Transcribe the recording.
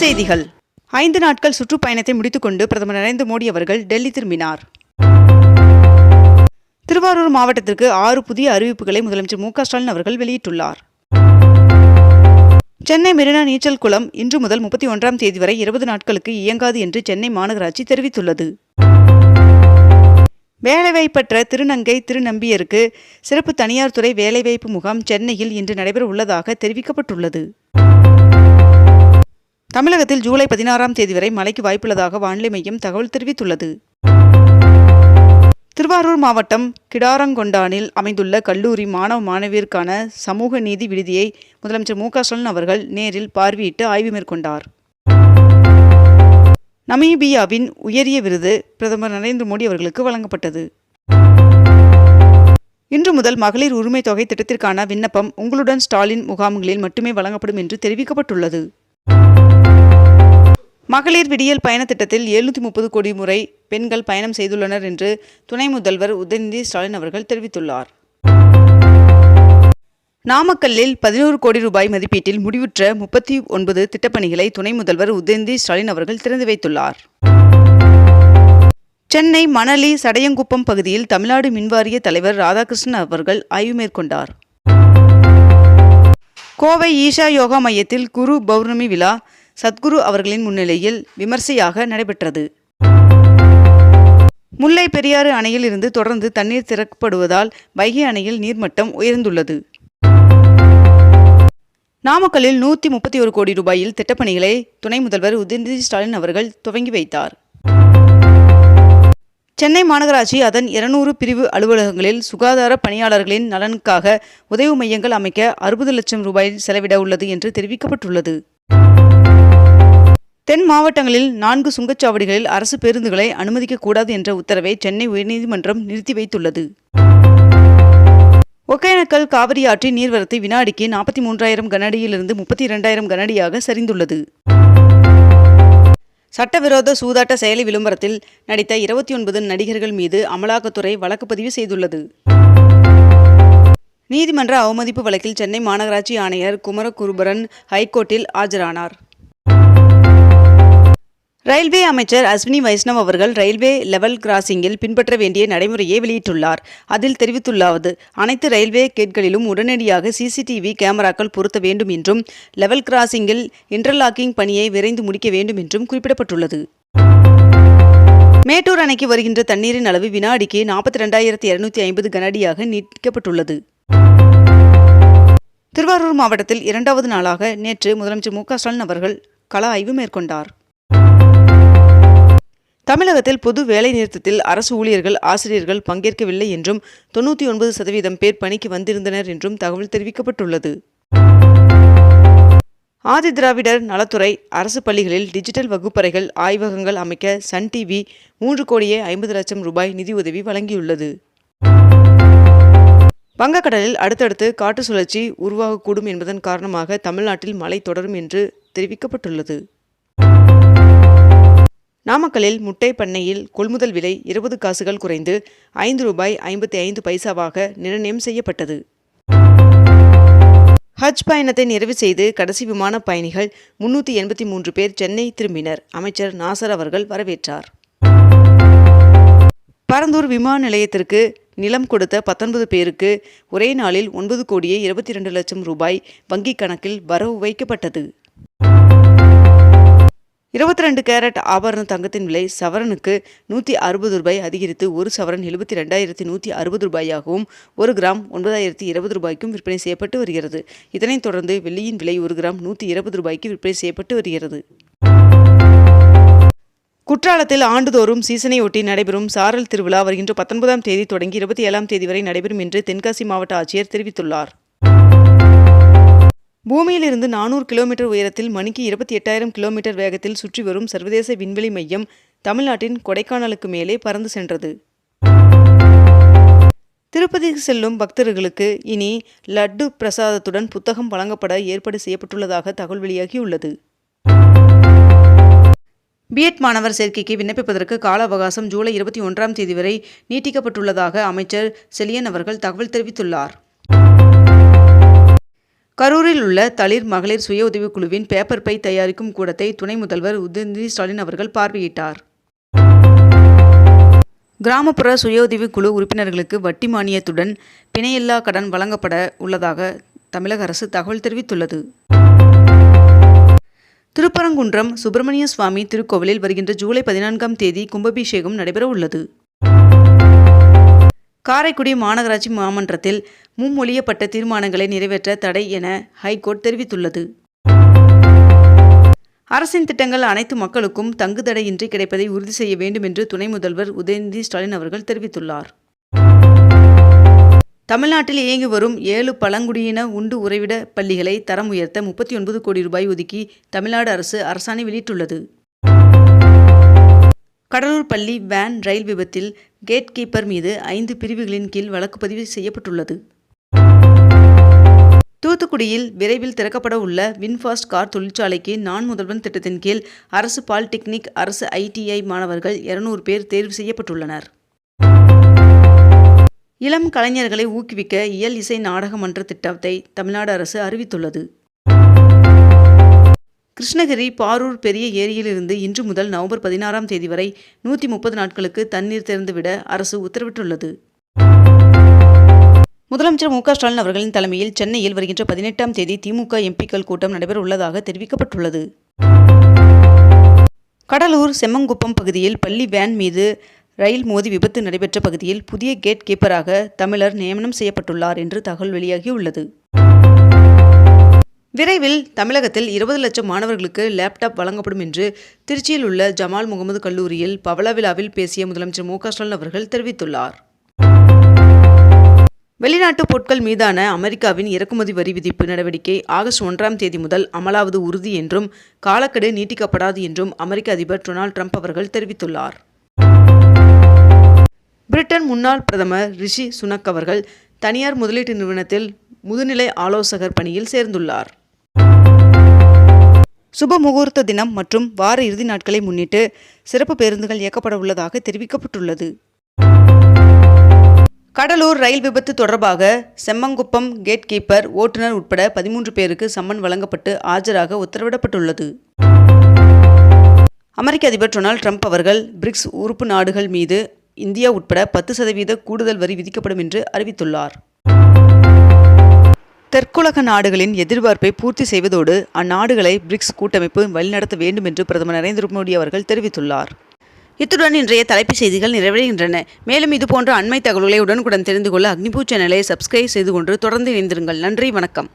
செய்திகள். ஐந்து நாட்கள் சுற்றுப்பயணத்தை முடித்துக்கொண்டு பிரதமர் நரேந்திர மோடி அவர்கள் டெல்லி திரும்பினார். திருவாரூர் மாவட்டத்திற்கு ஆறு புதிய அறிவிப்புகளை முதலமைச்சர் மு ஸ்டாலின் அவர்கள் வெளியிட்டுள்ளார். சென்னை மெரினா நீச்சல் குளம் இன்று முதல் முப்பத்தி ஒன்றாம் தேதி வரை இருபது நாட்களுக்கு இயங்காது என்று சென்னை மாநகராட்சி தெரிவித்துள்ளது. வேலைவாய்ப்பற்ற திருநங்கை திருநம்பியருக்கு சிறப்பு தனியார் துறை வேலைவாய்ப்பு முகாம் சென்னையில் இன்று நடைபெற உள்ளதாக தெரிவிக்கப்பட்டுள்ளது. தமிழகத்தில் ஜூலை பதினாறாம் தேதி வரை மழைக்கு வாய்ப்புள்ளதாக வானிலை மையம் தகவல் தெரிவித்துள்ளது. திருவாரூர் மாவட்டம் கிடாரங்கொண்டானில் அமைந்துள்ள கல்லூரி மாணவ மாணவியருக்கான சமூக நீதி விடுதியை முதலமைச்சர் மு க ஸ்டாலின் அவர்கள் நேரில் பார்வையிட்டு ஆய்வு மேற்கொண்டார். நமீபியாவின் உயரிய விருது பிரதமர் நரேந்திர மோடி அவர்களுக்கு வழங்கப்பட்டது. இன்று முதல் மகளிர் உரிமை தொகை திட்டத்திற்கான விண்ணப்பம் உங்களுடன் ஸ்டாலின் முகாம்களில் மட்டுமே வழங்கப்படும் என்று தெரிவிக்கப்பட்டுள்ளது. மகளிர் விடியல் பயண திட்டத்தில் எழுநூற்றி முப்பது கோடி முறை பெண்கள் பயணம் செய்துள்ளனர் என்று துணை முதல்வர் உதயநிதி ஸ்டாலின் அவர்கள் தெரிவித்துள்ளார். நாமக்கல்லில் பதினோரு கோடி ரூபாய் மதிப்பீட்டில் முடிவுற்ற முப்பத்தி ஒன்பது திட்டப்பணிகளை துணை முதல்வர் உதயநிதி ஸ்டாலின் அவர்கள் திறந்து வைத்துள்ளார். சென்னை மணலி சடையங்குப்பம் பகுதியில் தமிழ்நாடு மின்வாரிய தலைவர் ராதாகிருஷ்ணன் அவர்கள் ஆய்வு மேற்கொண்டார். கோவை ஈஷா யோகா மையத்தில் குரு பௌர்ணமி விழா சத்குரு அவர்களின் முன்னிலையில் விமர்சையாக நடைபெற்றது. முல்லை பெரியாறு அணையில் இருந்து தொடர்ந்து தண்ணீர் திறக்கப்படுவதால் வைகை அணையில் நீர்மட்டம் உயர்ந்துள்ளது. நாமக்கல்லில் நூற்றி முப்பத்தி ஒரு கோடி ரூபாயில் திட்டப்பணிகளை துணை முதல்வர் உதயநிதி ஸ்டாலின் அவர்கள் துவங்கி வைத்தார். சென்னை மாநகராட்சி அதன் இருநூறு பிரிவு அலுவலகங்களில் சுகாதார பணியாளர்களின் நலனுக்காக உதவி மையங்கள் அமைக்க அறுபது லட்சம் ரூபாய் செலவிட உள்ளது என்று தெரிவிக்கப்பட்டுள்ளது. தென் மாவட்டங்களில் நான்கு சுங்கச்சாவடிகளில் அரசு பேருந்துகளை அனுமதிக்கக்கூடாது என்ற உத்தரவை சென்னை உயர்நீதிமன்றம் நிறுத்தி வைத்துள்ளது. ஒகேனக்கல் காவிரி ஆற்றின் நீர்வரத்து வினாடிக்கு நாற்பத்தி மூன்றாயிரம் கனஅடியிலிருந்து முப்பத்தி இரண்டாயிரம் கனஅடியாக சரிந்துள்ளது. சட்டவிரோத சூதாட்ட செயலி விளம்பரத்தில் நடித்த இருபத்தி ஒன்பது நடிகர்கள் மீது அமலாக்கத்துறை வழக்கு பதிவு செய்துள்ளது. நீதிமன்ற அவமதிப்பு வழக்கில் சென்னை மாநகராட்சி ஆணையர் குமரகுருபரன் ஹைகோர்ட்டில் ஆஜரானார். ரயில்வே அமைச்சர் அஸ்வினி வைஷ்ணவ் அவர்கள் ரயில்வே லெவல் கிராசிங்கில் பின்பற்ற வேண்டிய நடைமுறையை வெளியிட்டுள்ளார். அதில் தெரிவித்துள்ளாவது அனைத்து ரயில்வே கேட்களிலும் உடனடியாக சிசிடிவி கேமராக்கள் பொருத்த வேண்டும் என்றும் லெவல் கிராசிங்கில் இன்டர்லாக்கிங் பணியை விரைந்து முடிக்க வேண்டும் என்றும் குறிப்பிடப்பட்டுள்ளது. மேட்டூர் அணைக்கு வருகின்ற தண்ணீரின் அளவு வினாடிக்கு நாற்பத்தி ரெண்டாயிரத்தி இருநூத்தி ஐம்பது கனஅடியாக நீட்டிக்கப்பட்டுள்ளது. திருவாரூர் மாவட்டத்தில் இரண்டாவது நாளாக நேற்று முதலமைச்சர் மு க ஸ்டாலின் அவர்கள் கள ஆய்வு மேற்கொண்டார். தமிழகத்தில் பொது வேலை நிறுத்தத்தில் அரசு ஊழியர்கள் ஆசிரியர்கள் பங்கேற்கவில்லை என்றும் தொண்ணூற்றி ஒன்பது சதவீதம் பேர் பணிக்கு வந்திருந்தனர் என்றும் தகவல் தெரிவிக்கப்பட்டுள்ளது. ஆதி திராவிடர் நலத்துறை அரசு பள்ளிகளில் டிஜிட்டல் வகுப்பறைகள் ஆய்வகங்கள் அமைக்க சன் டிவி மூன்று கோடியே ஐம்பது லட்சம் ரூபாய் நிதியுதவி வழங்கியுள்ளது. வங்கக்கடலில் அடுத்தடுத்து காற்று சுழற்சி உருவாகக்கூடும் என்பதன் காரணமாக தமிழ்நாட்டில் மழை தொடரும் என்று தெரிவிக்கப்பட்டுள்ளது. நாமக்கல்லில் முட்டை பண்ணையில் கொள்முதல் விலை இருபது காசுகள் குறைந்து ஐந்து ரூபாய் ஐம்பத்தி ஐந்து பைசாவாக நிர்ணயம் செய்யப்பட்டது. ஹஜ் பயணத்தை நிறைவு செய்து கடைசி விமான பயணிகள் முன்னூற்றி எண்பத்தி மூன்று பேர் சென்னை திரும்பினர். அமைச்சர் நாசர் அவர்கள் வரவேற்றார். பரந்தூர் விமான நிலையத்திற்கு நிலம் கொடுத்த பத்தொன்பது பேருக்கு ஒரே நாளில் ஒன்பது கோடியே இருபத்தி இரண்டு லட்சம் ரூபாய் வங்கிக் கணக்கில் வரவு வைக்கப்பட்டது. இருபத்தி ரெண்டு கேரட் ஆபரண தங்கத்தின் விலை சவரனுக்கு நூற்றி அறுபது ரூபாய் அதிகரித்து ஒரு சவரன் எழுபத்தி ரெண்டாயிரத்தி நூற்றி அறுபது ரூபாயாகவும் ஒரு கிராம் ஒன்பதாயிரத்தி இருபது ரூபாய்க்கும் விற்பனை செய்யப்பட்டு வருகிறது. இதனைத் தொடர்ந்து வெள்ளியின் விலை ஒரு கிராம் நூற்றி இருபது ரூபாய்க்கு விற்பனை செய்யப்பட்டு வருகிறது. குற்றாலத்தில் ஆண்டுதோறும் சீசனையொட்டி நடைபெறும் சாரல் திருவிழா வருகின்ற பத்தொன்பதாம் தேதி தொடங்கி இருபத்தி ஏழாம் தேதி வரை நடைபெறும் என்று தென்காசி மாவட்ட ஆட்சியர் தெரிவித்துள்ளார். பூமியிலிருந்து நானூறு கிலோமீட்டர் உயரத்தில் மணிக்கு இருபத்தி எட்டாயிரம் கிலோமீட்டர் வேகத்தில் சுற்றி வரும் சர்வதேச விண்வெளி மையம் தமிழ்நாட்டின் கொடைக்கானலுக்கு மேலே பறந்து சென்றது. திருப்பதிக்கு செல்லும் பக்தர்களுக்கு இனி லட்டு பிரசாதத்துடன் புத்தகம் வழங்கப்பட ஏற்பாடு செய்யப்பட்டுள்ளதாக தகவல் வெளியாகியுள்ளது. பிஎட் மாணவர் சேர்க்கைக்கு விண்ணப்பிப்பதற்கு கால அவகாசம் ஜூலை இருபத்தி ஒன்றாம் தேதி வரை நீட்டிக்கப்பட்டுள்ளதாக அமைச்சர் செலியன் அவர்கள் தகவல் தெரிவித்துள்ளார். கரூரில் உள்ள தளிர் மகளிர் சுய உதவிக்குழுவின் பேப்பர் பை தயாரிக்கும் கூடத்தை துணை முதல்வர் உதயநிதி ஸ்டாலின் அவர்கள் பார்வையிட்டார். கிராமப்புற சுய உதவிக்குழு உறுப்பினர்களுக்கு வட்டி மானியத்துடன் பிணையில்லா கடன் வழங்கப்பட உள்ளதாக தமிழக அரசு தகவல் தெரிவித்துள்ளது. திருப்பரங்குன்றம் சுப்பிரமணிய சுவாமி திருக்கோவிலில் வருகின்ற ஜூலை பதினான்காம் தேதி கும்பாபிஷேகம் நடைபெற உள்ளது காரைக்குடி மாநகராட்சி மாமன்றத்தில் முன்மொழியப்பட்ட தீர்மானங்களை நிறைவேற்ற தடை என ஹைகோர்ட் தெரிவித்துள்ளது. அரசின் திட்டங்கள் அனைத்து மக்களுக்கும் தங்குதடையின்றி கிடைப்பதை உறுதி செய்ய வேண்டும் என்று துணை முதல்வர் உதயநிதி ஸ்டாலின் அவர்கள் தெரிவித்துள்ளார். தமிழ்நாட்டில் இயங்கி வரும் ஏழு பழங்குடியின உண்டு உறைவிட பள்ளிகளை தரம் உயர்த்த முப்பத்தி ஒன்பது கோடி ரூபாய் ஒதுக்கி தமிழ்நாடு அரசு அரசாணை வெளியிட்டுள்ளது. கடலூர் பள்ளி வேன் ரயில் விபத்தில் கேட் கீப்பர் மீது ஐந்து பிரிவுகளின் கீழ் வழக்கு பதிவு செய்யப்பட்டுள்ளது. தூத்துக்குடியில் விரைவில் திறக்கப்பட உள்ள வின்ஃபாஸ்ட் கார் தொழிற்சாலைக்கு நான் முதல்வன் திட்டத்தின் கீழ் அரசு பாலிடெக்னிக் அரசு ஐடிஐ மாணவர்கள் இருநூறு பேர் தேர்வு செய்யப்பட்டுள்ளனர். இளம் கலைஞர்களை ஊக்குவிக்க இயல் இசை நாடக மன்ற திட்டத்தை தமிழ்நாடு அரசு அறிவித்துள்ளது. கிருஷ்ணகிரி பாரூர் பெரிய ஏரியிலிருந்து இன்று முதல் நவம்பர் பதினாறாம் தேதி வரை நூற்றி முப்பது நாட்களுக்கு தண்ணீர் திறந்துவிட அரசு உத்தரவிட்டுள்ளது. முதலமைச்சர் மு க ஸ்டாலின் அவர்களின் தலைமையில் சென்னையில் வருகின்ற பதினெட்டாம் தேதி திமுக எம்பிக்கள் கூட்டம் நடைபெற உள்ளதாக தெரிவிக்கப்பட்டுள்ளது. கடலூர் செம்மங்குப்பம் பகுதியில் பள்ளி வேன் மீது ரயில் மோதி விபத்து நடைபெற்ற பகுதியில் புதிய கேட் கீப்பராக தமிழர் நியமனம் செய்யப்பட்டுள்ளார் என்று தகவல் வெளியாகியுள்ளது. விரைவில் தமிழகத்தில் இருபது லட்சம் மாணவர்களுக்கு லேப்டாப் வழங்கப்படும் என்று திருச்சியில் உள்ள ஜமால் முகமது கல்லூரியில் பவள விழாவில் பேசிய முதலமைச்சர் மு ஸ்டாலின் அவர்கள் தெரிவித்துள்ளார். வெளிநாட்டு பொருட்கள் மீதான அமெரிக்காவின் இறக்குமதி வரி விதிப்பு நடவடிக்கை ஆகஸ்ட் ஒன்றாம் தேதி முதல் அமலாவது உறுதி என்றும் காலக்கெடு நீட்டிக்கப்படாது என்றும் அமெரிக்க அதிபர் டொனால்ட் ட்ரம்ப் அவர்கள் தெரிவித்துள்ளார். பிரிட்டன் முன்னாள் பிரதமர் ரிஷி சுனக் அவர்கள் தனியார் முதலீட்டு நிறுவனத்தில் முதுநிலை ஆலோசகர் பணியில் சேர்ந்துள்ளார். சுப முகூர்த்த தினம் மற்றும் வார இறுதி நாட்களை முன்னிட்டு சிறப்பு பேருந்துகள் இயக்கப்பட உள்ளதாக தெரிவிக்கப்பட்டுள்ளது. கடலூர் ரயில் விபத்து தொடர்பாக செம்மங்குப்பம் கேட் கீப்பர் ஓட்டுநர் உட்பட பதிமூன்று பேருக்கு சம்மன் வழங்கப்பட்டு ஆஜராக உத்தரவிடப்பட்டுள்ளது. அமெரிக்க அதிபர் டொனால்ட் ட்ரம்ப் அவர்கள் பிரிக்ஸ் உறுப்பு நாடுகள் மீது இந்தியா உட்பட பத்து சதவீத கூடுதல் வரி விதிக்கப்படும் என்று அறிவித்துள்ளார். தெற்குலக நாடுகளின் எதிர்பார்ப்பை பூர்த்தி செய்வதோடு அந்நாடுகளை பிரிக்ஸ் கூட்டமைப்பு வழிநடத்த வேண்டும் என்று பிரதமர் நரேந்திர மோடி அவர்கள் தெரிவித்துள்ளார். இத்துடன் இன்றைய தலைப்புச் செய்திகள் நிறைவடைகின்றன. மேலும் இதுபோன்ற அண்மை தகவல்களை உடனுக்குடன் தெரிந்து கொள்ள அக்னிபூ சேனலை சப்ஸ்கிரைப் செய்து கொண்டு தொடர்ந்து இணைந்திருங்கள். நன்றி வணக்கம்.